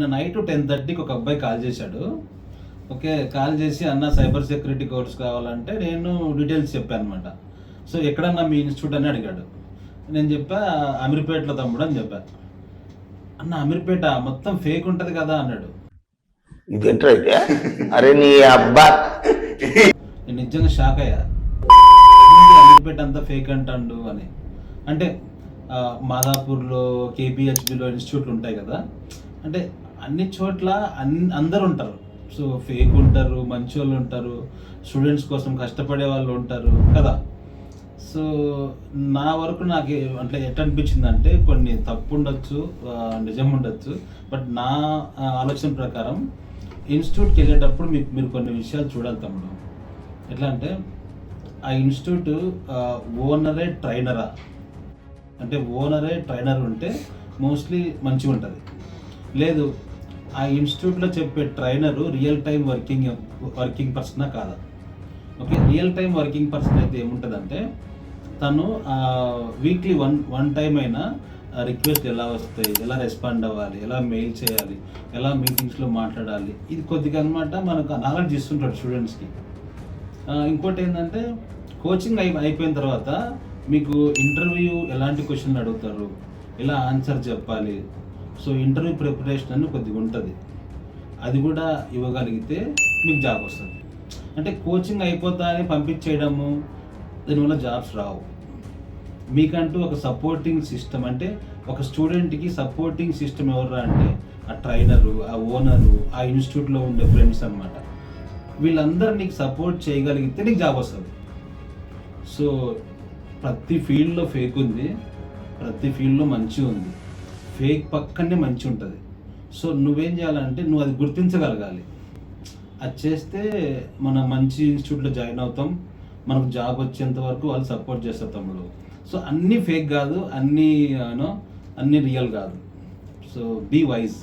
నిన్న night ten థర్టీకి ఒక అబ్బాయి కాల్ చేశాడు. ఓకే కాల్ చేసి అన్న సైబర్ సెక్యూరిటీ కోర్స్ కావాలంటే నేను డీటెయిల్స్ చెప్పాను అనమాట సో ఎక్కడన్నా మీ ఇన్స్టిట్యూట్ అని అడిగాడు. నేను చెప్పా అమీర్పేటలో తమ్ముడు అని చెప్పా. అన్న అమీర్పేట మొత్తం ఫేక్ ఉంటుంది కదా అన్నాడు. అయితే అరే నీ అబ్బా. నేను నిజంగా షాక్ అయ్యా. అమీర్పేట అంతా ఫేక్ అంటాడు అని. అంటే మాదాపూర్లో కేపీహెచ్బిలో ఇన్స్టిట్యూట్లు ఉంటాయి కదా. అంటే అన్ని చోట్ల అన్ అందరు ఉంటారు సో ఫేక్ ఉంటారు మంచి వాళ్ళు ఉంటారు స్టూడెంట్స్ కోసం కష్టపడే వాళ్ళు ఉంటారు కదా. సో నా వరకు నాకు అంటే ఎట్లా అనిపించింది అంటే కొన్ని తప్పు ఉండొచ్చు నిజం ఉండొచ్చు బట్ నా ఆలోచన ప్రకారం ఇన్స్టిట్యూట్కి వెళ్ళేటప్పుడు మీకు మీరు కొన్ని విషయాలు చూడాలి తమ్ముడు. ఎట్లా అంటే ఆ ఇన్స్టిట్యూట్ ఓనరే ట్రైనరా? అంటే ఓనరే ట్రైనర్ ఉంటే మోస్ట్లీ మంచిగా ఉంటుంది లేదు ఆ ఇన్స్టిట్యూట్లో చెప్పే trainer real time working working పర్సనా కాదా? Okay real time working person అయితే ఏముంటుందంటే తను వీక్లీ వన్ వన్ టైం అయినా రిక్వెస్ట్ ఎలా వస్తాయి ఎలా రెస్పాండ్ అవ్వాలి ఎలా మెయిల్ చేయాలి ఎలా మీటింగ్స్లో మాట్లాడాలి ఇది కొద్దిగా అనమాట మనకు నాలెడ్జ్ ఇస్తుంటాడు స్టూడెంట్స్కి. ఇంకోటి ఏంటంటే కోచింగ్ అయి అయిపోయిన తర్వాత మీకు ఇంటర్వ్యూ ఎలాంటి క్వశ్చన్లు అడుగుతారు ఎలా ఆన్సర్ చెప్పాలి సో ఇంటర్వ్యూ ప్రిపరేషన్ అని కొద్దిగా ఉంటుంది. అది కూడా ఇవ్వగలిగితే మీకు జాబ్ వస్తుంది. అంటే కోచింగ్ అయిపోతా అని పంపించేయడము దీనివల్ల జాబ్స్ రావు. మీకంటూ ఒక సపోర్టింగ్ సిస్టమ్ అంటే ఒక స్టూడెంట్కి సపోర్టింగ్ సిస్టమ్ ఎవరు అంటే ఆ ట్రైనరు ఆ ఓనరు ఆ ఇన్స్టిట్యూట్లో ఉండే ఫ్రెండ్స్ అన్నమాట. వీళ్ళందరూ నీకు సపోర్ట్ చేయగలిగితే నీకు జాబ్ వస్తుంది. సో ప్రతి ఫీల్డ్లో ఫేక్ ఉంది ప్రతి ఫీల్డ్లో మంచి ఉంది. ఫేక్ పక్కనే మంచి ఉంటుంది సో నువ్వేం చేయాలంటే నువ్వు అది గుర్తించగలగాలి. అది చేస్తే మనం మంచి ఇన్స్టిట్యూట్లో జాయిన్ అవుతాం. మనకు జాబ్ వచ్చేంత వరకు వాళ్ళు సపోర్ట్ చేస్తారు తమ్ముడు. సో అన్నీ ఫేక్ కాదు అన్నీ యూనో అన్నీ రియల్ కాదు. So be wise